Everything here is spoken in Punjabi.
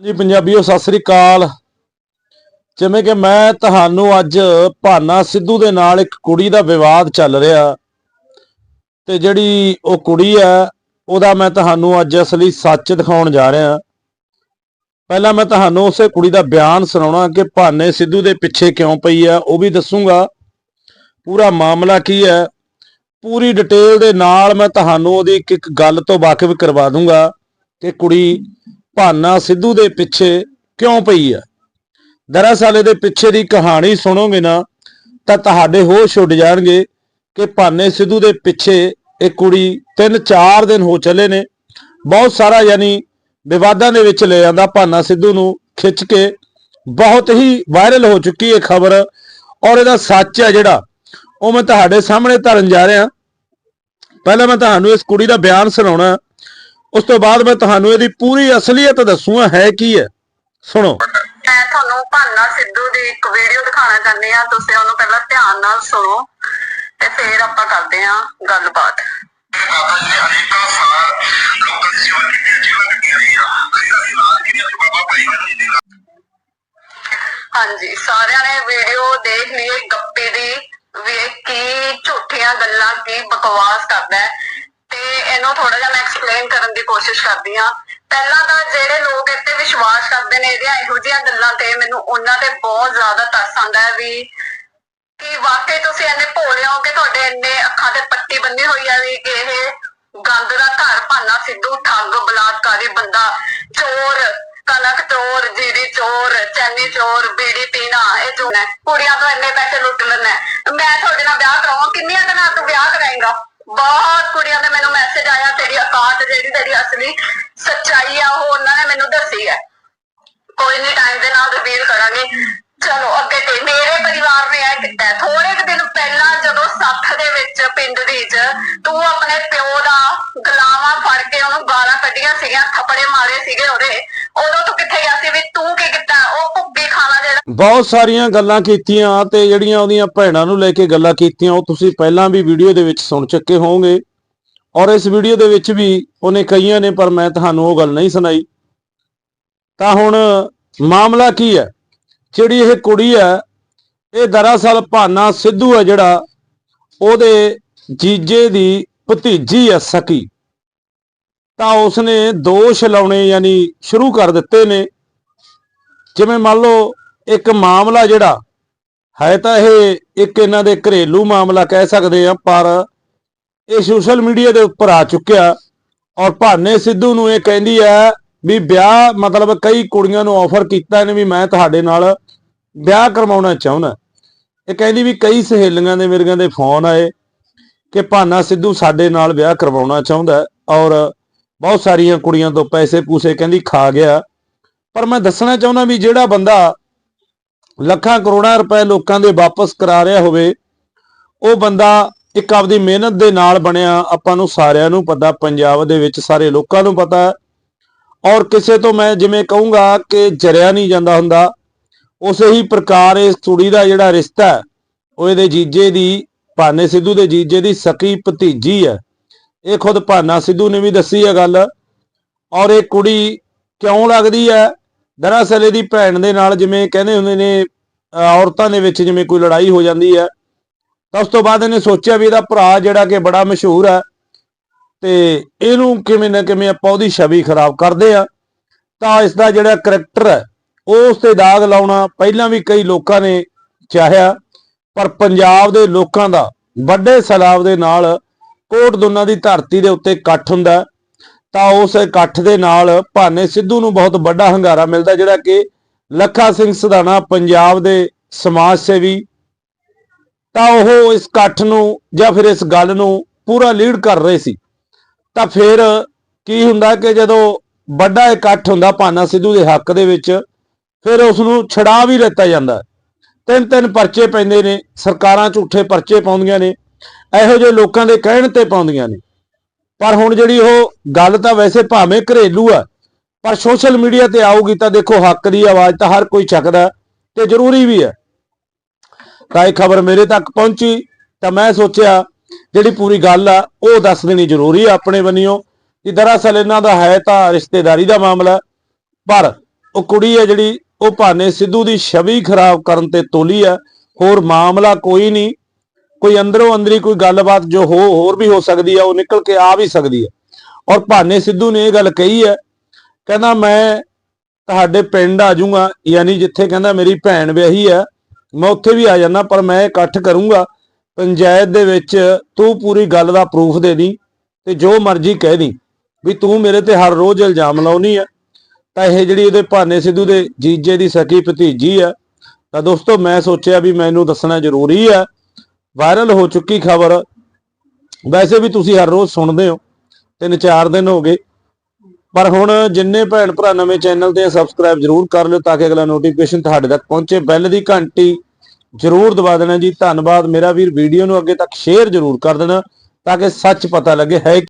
ਹਾਂਜੀ, ਪੰਜਾਬੀਓ, ਸਤਿ ਸ੍ਰੀ ਅਕਾਲ। ਜਿਵੇਂ ਕਿ ਮੈਂ ਤੁਹਾਨੂੰ ਅੱਜ ਭਾਨਾ ਸਿੱਧੂ ਦੇ ਨਾਲ ਇੱਕ ਕੁੜੀ ਦਾ ਵਿਵਾਦ ਚੱਲ ਰਿਹਾ ਤੇ ਜਿਹੜੀ ਉਹ ਕੁੜੀ ਹੈ, ਉਹਦਾ ਮੈਂ ਤੁਹਾਨੂੰ ਅੱਜ ਅਸਲੀ ਸੱਚ ਦਿਖਾਉਣ ਜਾ ਰਿਹਾ। ਪਹਿਲਾਂ ਮੈਂ ਤੁਹਾਨੂੰ ਉਸੇ ਕੁੜੀ ਦਾ ਬਿਆਨ ਸੁਣਾਉਣਾ ਕਿ ਭਾਨੇ ਸਿੱਧੂ ਦੇ ਪਿੱਛੇ ਕਿਉਂ ਪਈ ਹੈ, ਉਹ ਵੀ ਦੱਸੂਗਾ। ਪੂਰਾ ਮਾਮਲਾ ਕੀ ਹੈ, ਪੂਰੀ ਡਿਟੇਲ ਦੇ ਨਾਲ ਮੈਂ ਤੁਹਾਨੂੰ ਉਹਦੀ ਇੱਕ ਇੱਕ ਗੱਲ ਤੋਂ ਵਾਕਿਫ ਕਰਵਾ ਦੂੰਗਾ ਕਿ ਕੁੜੀ ਭਾਨਾ ਸਿੱਧੂ ਦੇ ਪਿੱਛੇ ਕਿਉਂ ਪਈ ਹੈ ਦਰਅਸਲ ਇਹਦੇ ਪਿੱਛੇ ਦੀ ਕਹਾਣੀ ਸੁਣੋਗੇ ਨਾ, ਤਾਂ ਤੁਹਾਡੇ ਹੋਸ਼ ਉੱਡ ਜਾਣਗੇ ਕਿ ਭਾਨੇ ਸਿੱਧੂ ਦੇ ਪਿੱਛੇ ਇਹ ਕੁੜੀ 3-4 ਦਿਨ ਹੋ ਚੱਲੇ ਨੇ। ਬਹੁਤ ਸਾਰਾ ਯਾਨੀ ਵਿਵਾਦਾਂ ਦੇ ਵਿੱਚ ਲੈ ਜਾਂਦਾ ਭਾਨਾ ਸਿੱਧੂ ਨੂੰ ਖਿੱਚ ਕੇ। ਬਹੁਤ ਹੀ ਵਾਇਰਲ ਹੋ ਚੁੱਕੀ ਹੈ ਖਬਰ ਔਰ ਇਹਦਾ ਸੱਚ ਹੈ ਜਿਹੜਾ, ਉਹ ਮੈਂ ਤੁਹਾਡੇ ਸਾਹਮਣੇ ਧਰਨ ਜਾ ਰਿਹਾ। ਪਹਿਲਾਂ ਮੈਂ ਤੁਹਾਨੂੰ ਇਸ ਕੁੜੀ ਦਾ ਬਿਆਨ ਸੁਣਾਉਣਾ ਉਸ ਤੋਂ ਬਾਅਦ ਮੈਂ ਤੁਹਾਨੂੰ ਇਹਦੀ ਪੂਰੀ ਅਸਲੀਅਤ ਦੱਸੂਗਾ ਹੈ ਕੀ ਹੈ? ਸੁਣੋ। ਮੈਂ ਤੁਹਾਨੂੰ ਭਾਨਾ ਸਿੱਧੂ ਦੀ ਇੱਕ ਵੀਡੀਓ ਦਿਖਾਉਣਾ ਚਾਹੁੰਦੀ ਆ ਤੁਸੀਂ ਉਹਨੂੰ ਪਹਿਲਾਂ ਧਿਆਨ ਨਾਲ ਸੁਣੋ ਤੇ ਫਿਰ ਆਪਾਂ ਕਰਦੇ ਆ ਗੱਲਬਾਤ। ਬਾਬਾ ਜੀ ਅਨੇਕਾਂ ਸਾਲ ਲੋਕਾਂ ਸੇਵਾ ਕੀਤੀ ਜੀਵਨ ਦਿੱਤੀ ਰਹੀ ਆ ਅਸੀਂ ਦਾ ਸਵਾਲ ਬਾਬਾ ਭਾਈ ਮੈਨੂੰ ਜੀ ਹਾਂਜੀ, ਸਾਰਿਆਂ ਨੇ ਵੀਡੀਓ ਦੇਖ ਲਈ, ਗੱਪੇ ਦੀ ਵੀ ਇਹ ਕੀ ਝੂਠੀਆਂ ਗੱਲਾਂ, ਕੀ ਬਕਵਾਸ ਕਰਦਾ ਹੈ। ਤੇ ਇਹਨੂੰ ਥੋੜਾ ਜਿਹਾ ਮੈਂ ਐਕਸਪਲੇਨ ਕਰਨ ਦੀ ਕੋਸ਼ਿਸ਼ ਕਰਦੀ ਆ ਪਹਿਲਾਂ ਤਾਂ ਜਿਹੜੇ ਲੋਕ ਇੱਥੇ ਵਿਸ਼ਵਾਸ ਕਰਦੇ ਨੇ, ਇਹਦੀਆਂ ਇਹੋ ਜਿਹੀਆਂ ਗੱਲਾਂ ਤੇ ਮੈਨੂੰ ਉਹਨਾਂ ਤੇ ਬਹੁਤ ਜ਼ਿਆਦਾ ਤਰਸ ਆਉਂਦਾ ਹੈ ਵੀ ਕਿ ਵਾਕਈ ਤੁਸੀਂ ਇੰਨੇ ਭੋਲੇ ਹੋ ਕਿ ਤੁਹਾਡੇ ਇੰਨੇ ਅੱਖਾਂ ਤੇ ਪੱਟੀ ਬੰਨੀ ਹੋਈ ਆ ਵੀ ਕਿ ਇਹ ਗੰਦ ਦਾ ਘਰ ਭਾਨਾ ਸਿੱਧੂ ਠੱਗ ਬਲਾਤਕਾਰੀ ਬੰਦਾ। ਚੋਰ ਕਨਕ ਚੋਰ, ਜੀਰੀ ਚੋਰ, ਚੈਨੀ ਚੋਰ, ਬੀੜੀ ਪੀਣਾ, ਇਹ ਚੋਰ ਹੈ ਕੁੜੀਆਂ ਤੋਂ ਇੰਨੇ ਪੈਸੇ ਲੁੱਟ ਲੈਣਾ ਮੈਂ ਤੁਹਾਡੇ ਨਾਲ ਵਿਆਹ ਕਰਾਵਾਂ, ਕਿੰਨੀਆਂ ਦਿਨਾਂ ਤੂੰ ਵਿਆਹ ਕਰਾਏਗਾ? ਬਹੁਤ ਕੁੜੀਆਂ ਦਾ ਮੈਨੂੰ ਮੈਸੇਜ ਆਇਆ, ਤੇਰੀ ਔਕਾਤ ਜਿਹੜੀ ਤੇਰੀ ਅਸਲੀ ਸੱਚਾਈ ਆ, ਉਹ ਉਹਨਾਂ ਨੇ ਮੈਨੂੰ ਦੱਸੀ ਹੈ। ਕੋਈ ਨਹੀਂ ਟਾਈਮ ਦੇ ਨਾਲ ਰਿਵੀਲ ਕਰਾਂਗੇ। ਚਲੋ, ਅੱਗੇ ਤੇ ਮੇਰੇ ਪਰਿਵਾਰ ਨੇ ਇਹ ਕੀਤਾ। ਥੋੜੇ ਕੁ ਦਿਨ ਪਹਿਲਾਂ ਜਦੋਂ ਸੱਥ ਦੇ ਵਿੱਚ ਪਿੰਡ ਦੇ ਚ ਤੂੰ ਆਪਣੇ ਪਿਓ ਦਾ ਗਲਾਵਾ ਫੜ ਕੇ ਉਹਨੂੰ ਗਾਲਾਂ ਕੱਢੀਆਂ ਸੀਗੀਆਂ, ਥੱਪੜੇ ਮਾਰੇ ਸੀਗੇ ਉਹਦੇ, ਉਦੋਂ ਤੂੰ ਕਿੱਥੇ ਗਿਆ ਸੀ ਵੀ ਤੂੰ ਕੀ ਕੀਤਾ? ਬਹੁਤ ਸਾਰੀਆਂ ਗੱਲਾਂ ਕੀਤੀਆਂ ਤੇ ਜਿਹੜੀਆਂ ਉਹਦੀਆਂ ਭੈਣਾਂ ਨੂੰ ਲੈ ਕੇ ਗੱਲਾਂ ਕੀਤੀਆਂ, ਉਹ ਤੁਸੀਂ ਪਹਿਲਾਂ ਵੀ ਵੀਡੀਓ ਦੇ ਵਿੱਚ ਸੁਣ ਚੁੱਕੇ ਹੋਵੋਗੇ। ਔਰ ਇਸ ਵੀਡੀਓ ਦੇ ਵਿੱਚ ਵੀ ਉਹਨੇ ਕਈਆਂ ਨੇ, ਪਰ ਮੈਂ ਤੁਹਾਨੂੰ ਉਹ ਗੱਲ ਨਹੀਂ ਸੁਣਾਈ। ਤਾਂ ਹੁਣ ਮਾਮਲਾ ਕੀ ਹੈ? ਜਿਹੜੀ ਇਹ ਕੁੜੀ ਹੈ, ਇਹ ਦਰਅਸਲ ਭਾਨਾ ਸਿੱਧੂ ਹੈ ਜਿਹੜਾ ਉਹਦੇ ਜੀਜੇ ਦੀ ਭਤੀਜੀ ਹੈ ਸਕੀ। ਤਾਂ ਉਸਨੇ ਦੋਸ਼ ਲਾਉਣੇ ਯਾਨੀ ਸ਼ੁਰੂ ਕਰ ਦਿੱਤੇ ਨੇ। ਜਿਵੇਂ ਮੰਨ ਲਓ ਇੱਕ ਮਾਮਲਾ ਜਿਹੜਾ ਹੈ ਤਾਂ ਇਹ ਇੱਕ ਇਹਨਾਂ ਦੇ ਘਰੇਲੂ ਮਾਮਲਾ ਕਹਿ ਸਕਦੇ ਆ ਪਰ ਇਹ ਸੋਸ਼ਲ ਮੀਡੀਆ ਦੇ ਉੱਪਰ ਆ ਚੁੱਕਿਆ ਔਰ ਭਾਨੇ ਸਿੱਧੂ ਨੂੰ ਇਹ ਕਹਿੰਦੀ ਹੈ ਵੀ ਵਿਆਹ ਮਤਲਬ ਕਈ ਕੁੜੀਆਂ ਨੂੰ ਆਫਰ ਕੀਤਾ ਇਹਨੇ ਵੀ ਮੈਂ ਤੁਹਾਡੇ ਨਾਲ ਵਿਆਹ ਕਰਵਾਉਣਾ ਚਾਹੁੰਦਾ। ਇਹ ਕਹਿੰਦੀ ਵੀ ਕਈ ਸਹੇਲੀਆਂ ਦੇ ਮੇਰੀਆਂ ਦੇ ਫੋਨ ਆਏ ਕਿ ਭਾਨਾ ਸਿੱਧੂ ਸਾਡੇ ਨਾਲ ਵਿਆਹ ਕਰਵਾਉਣਾ ਚਾਹੁੰਦਾ ਔਰ ਬਹੁਤ ਸਾਰੀਆਂ ਕੁੜੀਆਂ ਤੋਂ ਪੈਸੇ ਪੂਸੇ ਕਹਿੰਦੀ ਖਾ ਗਿਆ। ਪਰ ਮੈਂ ਦੱਸਣਾ ਚਾਹੁੰਦਾ ਵੀ ਜਿਹੜਾ ਬੰਦਾ ਲੱਖਾਂ ਕਰੋੜਾਂ ਰੁਪਏ ਲੋਕਾਂ ਦੇ ਵਾਪਸ ਕਰਾ ਰਿਹਾ ਹੋਵੇ, ਉਹ ਬੰਦਾ ਇੱਕ ਆਪਦੀ ਮਿਹਨਤ ਦੇ ਨਾਲ ਬਣਿਆ, ਆਪਾਂ ਨੂੰ ਸਾਰਿਆਂ ਨੂੰ ਪਤਾ, ਪੰਜਾਬ ਦੇ ਵਿੱਚ ਸਾਰੇ ਲੋਕਾਂ ਨੂੰ ਪਤਾ ਔਰ ਕਿਸੇ ਤੋਂ ਮੈਂ ਜਿਵੇਂ ਕਹੂੰਗਾ ਕਿ ਜਰਿਆ ਨਹੀਂ ਜਾਂਦਾ ਹੁੰਦਾ, ਉਸੇ ਹੀ ਪ੍ਰਕਾਰ ਇਸ ਕੁੜੀ ਦਾ ਜਿਹੜਾ ਰਿਸ਼ਤਾ ਹੈ, ਉਹ ਇਹਦੇ ਜੀਜੇ ਦੀ, ਭਾਨੇ ਸਿੱਧੂ ਦੇ ਜੀਜੇ ਦੀ ਸਕੀ ਭਤੀਜੀ ਹੈ। ਇਹ ਖੁਦ ਭਾਨਾ ਸਿੱਧੂ ਨੇ ਵੀ ਦੱਸੀ ਹੈ ਗੱਲ, ਔਰ ਇਹ ਕੁੜੀ ਕਿਉਂ ਲੱਗਦੀ ਹੈ? ਦਰਅਸਲ ਇਹਦੀ ਭੈਣ ਦੇ ਨਾਲ ਜਿਵੇਂ ਕਹਿੰਦੇ ਹੁੰਦੇ ਨੇ ਔਰਤਾਂ ਦੇ ਵਿੱਚ ਜਿਵੇਂ ਕੋਈ ਲੜਾਈ ਹੋ ਜਾਂਦੀ ਹੈ, ਤਾਂ ਉਸ ਤੋਂ ਬਾਅਦ ਇਹਨੇ ਸੋਚਿਆ ਵੀ ਇਹਦਾ ਭਰਾ ਜਿਹੜਾ ਕਿ ਬੜਾ ਮਸ਼ਹੂਰ ਹੈ, ਤੇ ਇਹਨੂੰ ਕਿਵੇਂ ਨਾ ਕਿਵੇਂ ਆਪਾਂ ਉਹਦੀ ਛਵੀ ਖਰਾਬ ਕਰਦੇ ਆ ਤਾਂ ਇਸ ਦਾ ਜਿਹੜਾ ਕਰੈਕਟਰ ਹੈ, ਉਹ ਉਸ ਤੇ ਦਾਗ ਲਾਉਣਾ ਪਹਿਲਾਂ ਵੀ ਕਈ ਲੋਕਾਂ ਨੇ ਚਾਹਿਆ, ਪਰ ਪੰਜਾਬ ਦੇ ਲੋਕਾਂ ਦਾ ਵੱਡੇ ਸਲਾਬ ਦੇ ਨਾਲ ਕੋਟ ਦੁਨਾ ਦੀ ਧਰਤੀ ਦੇ ਉੱਤੇ ਇਕੱਠ ਹੁੰਦਾ ਤਾਂ ਉਸ ਇਕੱਠ ਦੇ ਨਾਲ ਭਾਨੇ ਸਿੱਧੂ ਨੂੰ ਬਹੁਤ ਵੱਡਾ ਹੰਗਾਰਾ ਮਿਲਦਾ, ਜਿਹੜਾ ਕਿ ਲੱਖਾ ਸਿੰਘ ਸਦਾਣਾ ਪੰਜਾਬ ਦੇ ਸਮਾਜ ਸੇਵੀ ਤਾਂ ਉਹ ਇਸ ਇਕੱਠ ਨੂੰ ਜਾਂ ਫਿਰ ਇਸ ਗੱਲ ਨੂੰ ਪੂਰਾ ਲੀਡ ਕਰ ਰਹੇ ਸੀ। ਤਾਂ ਫਿਰ ਕੀ ਹੁੰਦਾ ਕਿ ਜਦੋਂ ਵੱਡਾ ਇਕੱਠ ਹੁੰਦਾ ਭਾਨਾ ਸਿੱਧੂ ਦੇ ਹੱਕ ਦੇ ਵਿੱਚ, ਫਿਰ ਉਸ ਨੂੰ ਛਡਾ ਵੀ ਲੈਤਾ ਜਾਂਦਾ ਤਿੰਨ ਤਿੰਨ ਪਰਚੇ ਪੈਂਦੇ ਨੇ, ਸਰਕਾਰਾਂ ਝੂਠੇ ਪਰਚੇ ਪਾਉਂਦੀਆਂ ਨੇ, ਇਹੋ ਜਿਹੇ ਲੋਕਾਂ ਦੇ ਕਹਿਣ ਤੇ ਪਾਉਂਦੀਆਂ ਨੇ। ਪਰ ਹੁਣ ਜਿਹੜੀ ਉਹ ਗੱਲ ਤਾਂ ਵੈਸੇ ਭਾਵੇਂ ਘਰੇਲੂ ਆ, ਪਰ ਸੋਸ਼ਲ ਮੀਡੀਆ ਤੇ ਆਊਗੀ ਤਾਂ ਦੇਖੋ ਹੱਕ ਦੀ ਆਵਾਜ਼ ਤਾਂ ਹਰ ਕੋਈ ਚੱਕਦਾ ਤੇ ਜ਼ਰੂਰੀ ਵੀ ਹੈ ਤਾਂ ਇਹ ਖਬਰ ਮੇਰੇ ਤੱਕ ਪਹੁੰਚੀ, ਤਾਂ ਮੈਂ ਸੋਚਿਆ ਜਿਹੜੀ ਪੂਰੀ ਗੱਲ ਆ, ਉਹ ਦੱਸ ਦੇਣੀ ਜ਼ਰੂਰੀ ਆ ਆਪਣੇ ਬੰਨਿਓ ਕਿ ਦਰਅਸਲ ਇਹਨਾਂ ਦਾ ਹੈ ਤਾਂ ਰਿਸ਼ਤੇਦਾਰੀ ਦਾ ਮਾਮਲਾ, ਪਰ ਉਹ ਕੁੜੀ ਹੈ ਜਿਹੜੀ ਉਹ ਭਾਨੇ ਸਿੱਧੂ ਦੀ ਛਵੀ ਖਰਾਬ ਕਰਨ ਤੇ ਤੋਲੀ ਹੈ ਹੋਰ ਮਾਮਲਾ ਕੋਈ ਨਹੀਂ। ਕੋਈ ਅੰਦਰੋਂ ਅੰਦਰੀ ਕੋਈ ਗੱਲਬਾਤ ਜੋ ਹੋ ਹੋਰ ਵੀ ਹੋ ਸਕਦੀ ਹੈ ਉਹ ਨਿਕਲ ਕੇ ਆ ਵੀ ਸਕਦੀ ਹੈ ਔਰ ਭਾਨੇ ਸਿੱਧੂ ਨੇ ਇਹ ਗੱਲ ਕਹੀ ਹੈ ਕਹਿੰਦਾ ਮੈਂ ਤੁਹਾਡੇ ਪਿੰਡ ਆ ਜਾਊਂਗਾ, ਯਾਨੀ ਜਿੱਥੇ ਕਹਿੰਦਾ ਮੇਰੀ ਭੈਣ ਵਿਆਹੀ ਹੈ ਮੈਂ ਉੱਥੇ ਵੀ ਆ ਜਾਣਾ ਪਰ ਮੈਂ ਇਕੱਠ ਕਰੂੰਗਾ, ਪੰਚਾਇਤ ਦੇ ਵਿੱਚ ਤੂੰ ਪੂਰੀ ਗੱਲ ਦਾ ਪ੍ਰੂਫ ਦੇ ਦੀ ਤੇ ਜੋ ਮਰਜ਼ੀ ਕਹਿ ਦੀ, ਵੀ ਤੂੰ ਮੇਰੇ ਤੇ ਹਰ ਰੋਜ਼ ਇਲਜ਼ਾਮ ਲਾਉਣੀ ਆ। ਤਾਂ ਇਹ ਜਿਹੜੀ ਉਹਦੇ ਭਾਨੇ ਸਿੱਧੂ ਦੇ ਜੀਜੇ ਦੀ ਸਕੀ ਭਤੀਜੀ ਆ, ਤਾਂ ਦੋਸਤੋ ਮੈਂ ਸੋਚਿਆ ਵੀ ਮੈਨੂੰ ਦੱਸਣਾ ਜ਼ਰੂਰੀ ਆ ਵਾਇਰਲ ਹੋ ਚੁੱਕੀ ਖਬਰ। ਵੈਸੇ ਵੀ ਤੁਸੀਂ ਹਰ ਰੋਜ਼ ਸੁਣਦੇ ਹੋ। ਤਿੰਨ ਚਾਰ ਦਿਨ ਹੋ ਗਏ। ਪਰ ਹੁਣ ਜਿੰਨੇ ਭੈਣ ਭਰਾ ਨਵੇਂ ਚੈਨਲ ਤੇ ਸਬਸਕ੍ਰਾਈਬ ਜਰੂਰ ਕਰ ਲਿਓ ਤਾਂ ਕਿ ਅਗਲਾ ਨੋਟੀਫਿਕੇਸ਼ਨ ਤੁਹਾਡੇ ਤੱਕ ਪਹੁੰਚੇ। ਬੈਲ ਦੀ ਘੰਟੀ ਜਰੂਰ ਦਬਾ ਦੇਣਾ ਜੀ। ਧੰਨਵਾਦ। ਮੇਰਾ ਵੀਰ ਵੀਡੀਓ ਨੂੰ ਅੱਗੇ ਤੱਕ ਸ਼ੇਅਰ ਜਰੂਰ ਕਰ ਦੇਣਾ ਤਾਂ ਕਿ ਸੱਚ ਪਤਾ ਲੱਗੇ ਹੈ